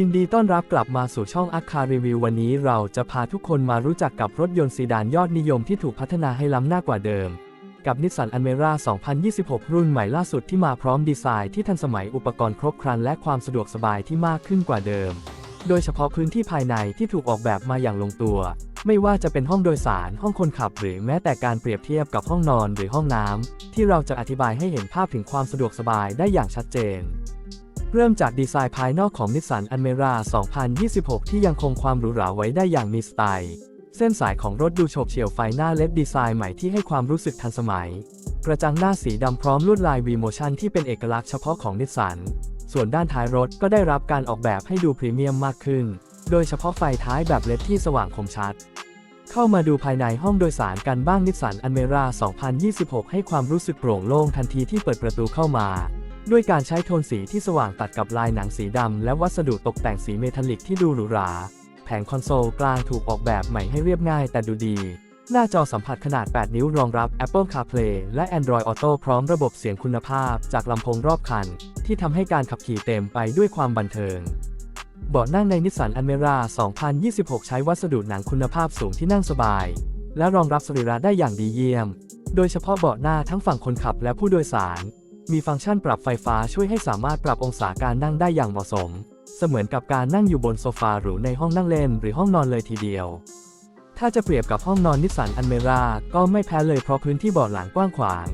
ยินดีต้อนรับกลับมาสู่ช่องอัคคารีวิววันนี้เราจะพาทุกคนมารู้จักกับรถยนต์ซีดานยอดนิยมที่ถูกพัฒนาให้ล้ำหน้ากว่าเดิม กับนิสสันอ l เมร่า2026 รุ่นใหม่ล่าสุดที่มาพร้อมดีไซน์ที่ทันสมัยอุปกรณ์ครบครันและความสะดวกสบายที่มากขึ้นกว่าเดิม โดยเฉพาะพื้นที่ภายในที่ถูกออกแบบมาอย่างลงตัว ไม่ว่าจะเป็นห้องโดยสาร ห้องคนขับ หรือแม้แต่การเปรียบเทียบกับห้องนอนหรือห้องน้ำที่เราจะอธิบายให้เห็นภาพถึงความสะดวกสบายได้อย่างชัดเจน เริ่มจากดีไซน์ภายนอกของนิสสันอ l เมรา2026 ที่ยังคงความหรูหราไว้ได้อย่างมีสไตล์ เส้นสายของรถดูโฉบเฉี่ยวไฟหน้าเล็บดีไซน์ใหม่ที่ให้ความรู้สึกทันสมัย กระจังหน้าสีดำพร้อมลวดลาย V-Motion ที่เป็นเอกลักษณ์เฉพาะของนิสสัน ส่วนด้านท้ายรถก็ได้รับการออกแบบให้ดูพรีเมียมมากขึ้น โดยเฉพาะไฟท้ายแบบเลดที่สว่างคมชัด เข้ามาดูภายในห้องโดยสารกันบ้างนิสสันอ l เมรา2026 ให้ความรู้สึกโปร่งโล่งทันทีที่เปิดประตูเข้ามา ด้วยการใช้โทนสีที่สว่างตัดกับลายหนังสีดำ และวัสดุตกแต่งสีเมทัลลิกที่ดูหรูหรา แผงคอนโซลกลางถูกออกแบบใหม่ให้เรียบง่ายแต่ดูดี หน้าจอสัมผัสขนาด 8 นิ้วรองรับ Apple CarPlay และ Android Auto พร้อมระบบเสียงคุณภาพจากลำโพงรอบคัน ที่ทำให้การขับขี่เต็มไปด้วยความบันเทิงเบาะนั่งในนิสสันอ l เมร่า2026 ใช้วัสดุหนังคุณภาพสูงที่นั่งสบาย และรองรับสรีระได้อย่างดีเยี่ยม โดยเฉพาะเบาะหน้าทั้งฝั่งคนขับและผู้โดยสาร มีฟังก์ชันปรับไฟฟ้าช่วยให้สามารถปรับองศาการนั่งได้อย่างเหมาะสม เสมือนกับการนั่งอยู่บนโซฟาหรูในห้องนั่งเล่นหรือห้องนอนเลยทีเดียว ถ้าจะเปรียบกับห้องนอนนิสสันอ l เมรา ก็ไม่แพ้เลยเพราะพื้นที่เบาะหลังกว้างขวาง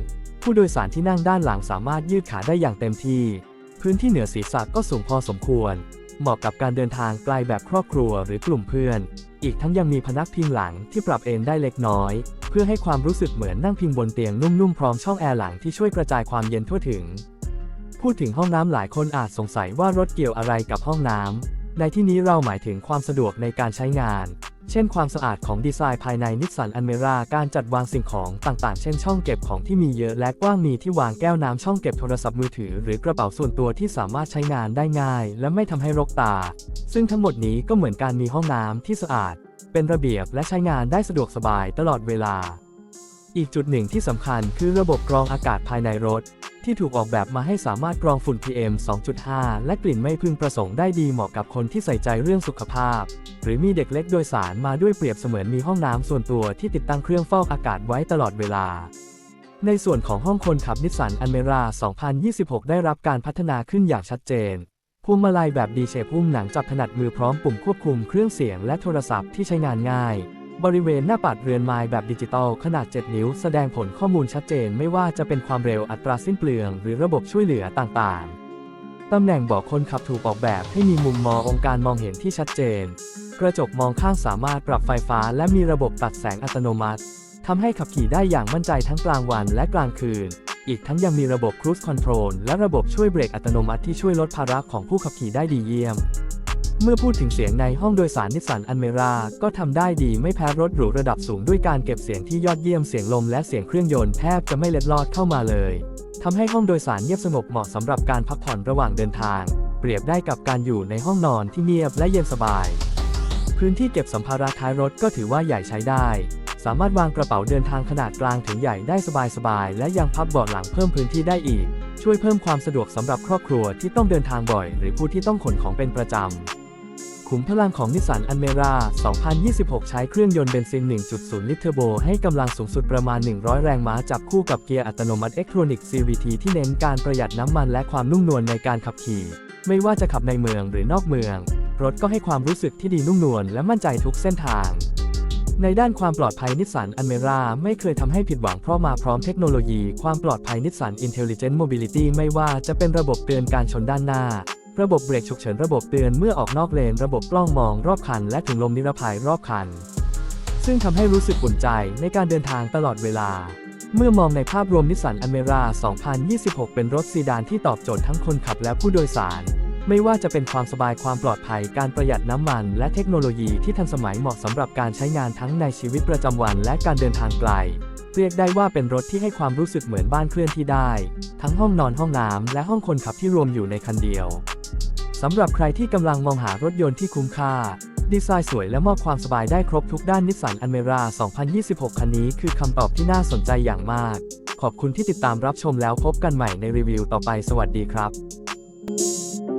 ผู้โดยสารที่นั่งด้านหลังสามารถยืดขาได้อย่างเต็มที่ พื้นที่เหนือศีรษะก็สูงพอสมควร เหมาะกับการเดินทางไกลแบบครอบครัวหรือกลุ่มเพื่อน อีกทั้งยังมีพนักพิงหลังที่ปรับเอนได้เล็กน้อย เพื่อให้ความรู้สึกเหมือนนั่งพิงบนเตียงนุ่มๆพร้อมช่องแอร์หลังที่ช่วยกระจายความเย็นทั่วถึง พูดถึงห้องน้ำหลายคนอาจสงสัยว่ารถเกี่ยวอะไรกับห้องน้ำในที่นี้เราหมายถึงความสะดวกในการใช้งาน เช่นความสะอาดของดีไซน์ภายในนิสสันอ l เมราการจัดวางสิ่งของต่างๆ เช่นช่องเก็บของที่มีเยอะและกว้างมีที่วางแก้วน้ำช่องเก็บโทรศัพท์มือถือ หรือกระเป๋าส่วนตัวที่สามารถใช้งานได้ง่าย และไม่ทำให้รกตา ซึ่งทั้งหมดนี้ก็เหมือนการมีห้องน้ำที่สะอาด เป็นระเบียบและใช้งานได้สะดวกสบายตลอดเวลา อีกจุดหนึ่งที่สำคัญคือระบบกรองอากาศภายในรถ ที่ถูกออกแบบมาให้สามารถกรองฝุ่น PM 2.5 และกลิ่นไม่พึงประสงค์ได้ดีเหมาะกับคนที่ใส่ใจเรื่องสุขภาพ หรือมีเด็กเล็กโดยสารมาด้วยเปรียบเสมือนมีห้องน้ำส่วนตัวที่ติดตั้งเครื่องฟอกอากาศไว้ตลอดเวลาในส่วนของห้องคนขับนิสสันอ l เมร่า2026 ได้รับการพัฒนาขึ้นอย่างชัดเจน พวงมาลัยแบบดีเชฟหุ้มหนังจับถนัดมือพร้อมปุ่มควบคุมเครื่องเสียงและโทรศัพท์ที่ใช้งานง่าย บริเวณหน้าปัดเรือนไม้แบบดิจิตอลขนาด 7 นิ้ว แสดงผลข้อมูลชัดเจนไม่ว่าจะเป็นความเร็วอัตราสิ้นเปลือง หรือระบบช่วยเหลือต่างๆ ตำแหน่งเบาะคนขับถูกออกแบบให้มีมุมมององค์การมองเห็นที่ชัดเจน กระจกมองข้างสามารถปรับไฟฟ้า และมีระบบตัดแสงอัตโนมัติทำให้ขับขี่ได้อย่างมั่นใจทั้งกลางวันและกลางคืน อีกทั้งยังมีระบบ Cruise Control และระบบช่วยเบรกอัตโนมัติที่ช่วยลดภาระของผู้ขับขี่ได้ดีเยี่ยม เมื่อพูดถึงเสียงในห้องโดยสารนิสสันอ l เมราก็ทำได้ดีไม่แพ้รถหรูระดับสูงด้วยการเก็บเสียงที่ยอดเยี่ยมเสียงลมและเสียงเครื่องยนต์แทบจะไม่เล็ดลอดเข้ามาเลยทำให้ห้องโดยสารเงียบสงบเหมาะสำหรับการพักผ่อนระหว่างเดินทาง เปรียบได้กับการอยู่ในห้องนอนที่เงียบและเย็นสบาย พื้นที่เก็บสัมภาระท้ายรถก็ถือว่าใหญ่ใช้ได้ สามารถวางกระเป๋าเดินทางขนาดกลางถึงใหญ่ได้สบายๆ และยังพับเบาะหลังเพิ่มพื้นที่ได้อีก ช่วยเพิ่มความสะดวกสำหรับครอบครัวที่ต้องเดินทางบ่อย หรือผู้ที่ต้องขนของเป็นประจำ ขุมพลังของนิสสันอ l เมรา 2026 ใช้เครื่องยนต์เบนซิน 1.0 ลิตรเทอร์โบ ให้กำลังสูงสุดประมาณ 100 แรงม้าจับคู่กับเกียร์อัตโนมัติ Electronic CVT ที่เน้นการประหยัดน้ำมันและความนุ่มนวลในการขับขี่ ไม่ว่าจะขับในเมืองหรือนอกเมือง รถก็ให้ความรู้สึกที่ดีนุ่มนวลและมั่นใจทุกเส้นทาง ในด้านความปลอดภัยนิสสันอเมราไม่เคยทำให้ผิดหวังเพราะมาพร้อมเทคโนโลยีความปลอดภัยนิสสัน Intelligent Mobility ไม่ว่าจะเป็นระบบเตือนการชนด้านหน้า ระบบเบรกฉุกเฉินระบบเตือนเมื่อออกนอกเลน ระบบกล้องมองรอบคัน และถุงลมนิรภัยรอบคัน ซึ่งทำให้รู้สึกอุ่นใจในการเดินทางตลอดเวลา เมื่อมองในภาพรวมนิสสันอเมรา2026 เป็นรถซีดานที่ตอบโจทย์ทั้งคนขับและผู้โดยสาร ไม่ว่าจะเป็นความสบายความปลอดภัยการประหยัดน้ำมัน และเทคโนโลยีที่ทันสมัยเหมาะสำหรับการใช้งานทั้งในชีวิตประจำวันและการเดินทางไกล เรียกได้ว่าเป็นรถที่ให้ความรู้สึกเหมือนบ้านเคลื่อนที่ได้ ทั้งห้องนอนห้องน้ำและห้องคนขับที่รวมอยู่ในคันเดียวสำหรับใครที่กำลังมองหารถยนต์ที่คุ้มค่า ดีไซน์สวยและมอบความสบายได้ครบทุกด้านนิสสันอ l เมร่า2026 คันนี้คือคำตอบที่น่าสนใจอย่างมาก ขอบคุณที่ติดตามรับชมแล้วพบกันใหม่ในรีวิวต่อไปสวัสดีครับ